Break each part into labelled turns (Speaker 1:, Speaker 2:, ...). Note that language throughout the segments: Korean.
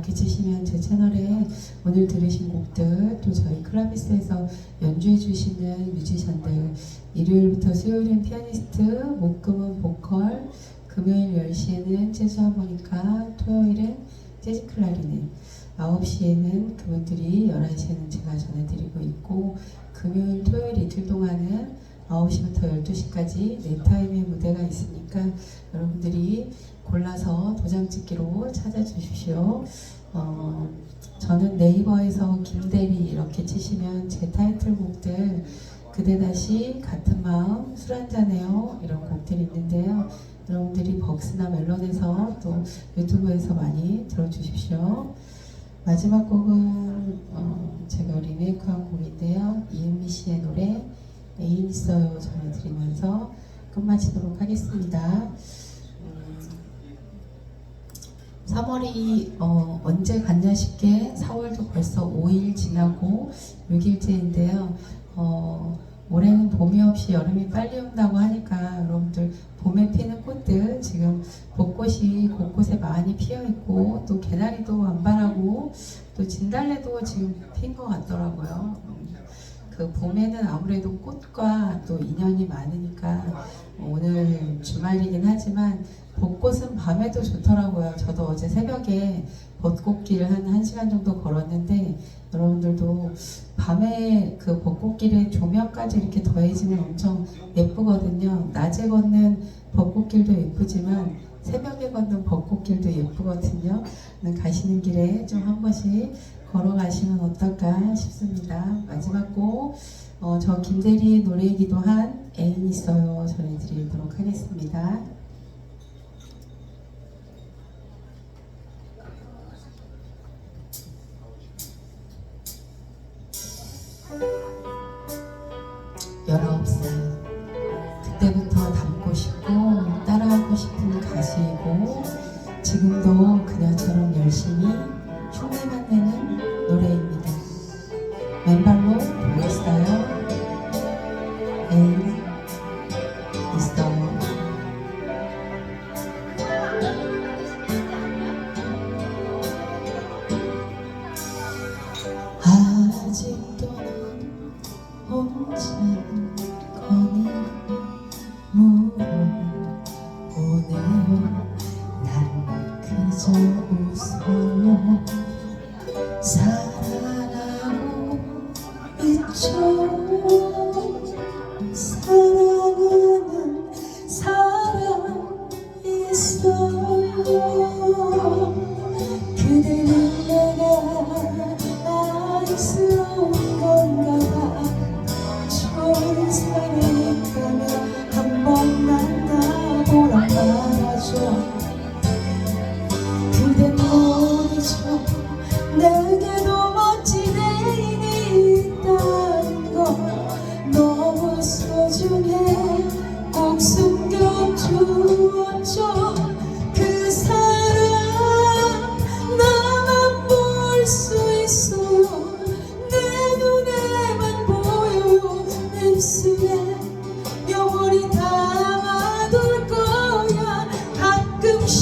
Speaker 1: 이렇게 치시면 제 채널에 오늘 들으신 곡들 또 저희 클라비스에서 연주해 주시는 뮤지션들 일요일부터 수요일은 피아니스트, 목금은 보컬, 금요일 10시에는 재즈 하모니카, 토요일은 재즈 클라리넷 9시에는 그분들이 11시에는 제가 전해드리고 있고 금요일, 토요일 이틀 동안은 9시부터 12시까지 네 타임의 무대가 있으니까 여러분들이 골라서 도장 찍기로 찾아주십시오. 어, 저는 네이버에서 김대리 이렇게 치시면 제 타이틀곡들 그대 다시 같은 마음 술 한잔해요 이런 곡들이 있는데요. 여러분들이 벅스나 멜론에서 또 유튜브에서 많이 들어주십시오. 마지막 곡은 어, 제가 리메이크한 곡인데요. 이은미 씨의 노래 애인 있어요 전해드리면서 끝마치도록 하겠습니다. 음, 3월이 어, 언제 갔냐 싶게 4월도 벌써 5일 지나고 6일째인데요. 어, 올해는 봄이 없이 여름이 빨리 온다고 하니까 여러분들 봄에 피는 꽃들 지금 벚꽃이 곳곳에 많이 피어 있고 또 개나리도 완발하고 또 진달래도 지금 핀 것 같더라고요. 음, 그 봄에는 아무래도 꽃과 또 인연이 많으니까 오늘 주말이긴 하지만 벚꽃은 밤에도 좋더라고요. 저도 어제 새벽에 벚꽃길 한 1시간 정도 걸었는데 여러분들도 밤에 그 벚꽃길에 조명까지 이렇게 더해지면 엄청 예쁘거든요. 낮에 걷는 벚꽃길도 예쁘지만 새벽에 걷는 벚꽃길도 예쁘거든요. 가시는 길에 좀 한 번씩 걸어가시면 어떨까 싶습니다. 마지막 곡, 어, 저 김대리의 노래이기도 한 애인 있어요 전해드리도록 하겠습니다. 열아홉 살 그때부터 닮고 싶고 따라하고 싶은 가수이고 지금도 그녀처럼 열심히 흉내만 내는 난 그저 웃어요. 사랑하고 있죠. 사랑하는 사람 있어요. 그대는 내가 안쓰러운 건가 봐. 좋은 사람 그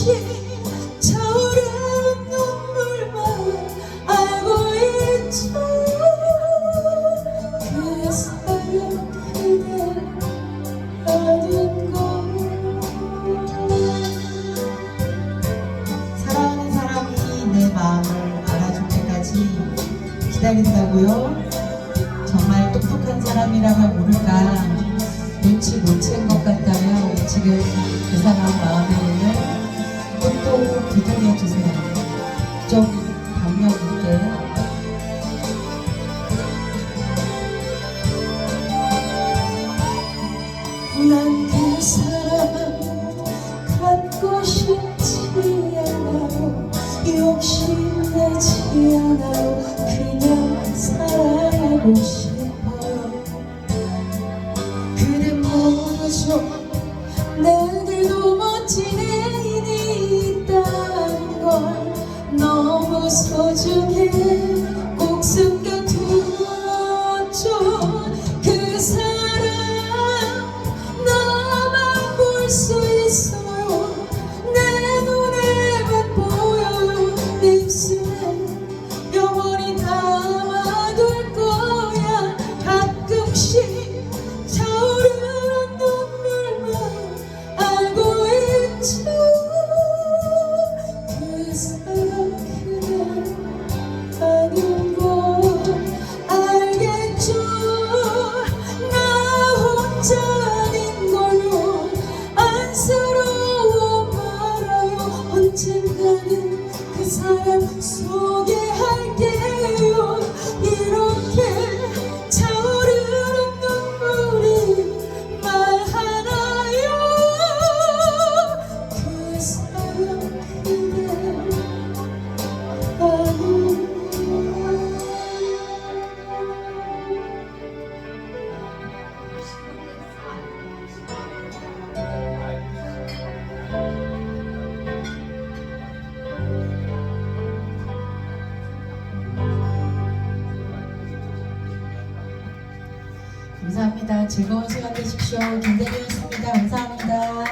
Speaker 1: 사랑하는 사람이 내 마음을 알아줄 때까지 기다린다고요? 정말 똑똑한 사람이라면 모를까 눈치 못 챈 것 같다면 지금 그 사람 마음에 두드려 주세요. 좀 박력 있게. 난 그 사람 갖고 싶지 않아요 욕심내지 않아요 그냥 사랑하고 싶어요 그대 모르죠 내게도 멋진 애 너무 소중해. 목숨 곁으로 그 사람 나만 볼 수 있어요. 내 눈에 보여요. 내 입술에
Speaker 2: 영원히 담아둘 거야. 가끔씩 차오르는 눈물만 알고 있죠. 그 요
Speaker 1: 감사합니다. 즐거운 시간 되십시오. 김대리였습니다. 감사합니다.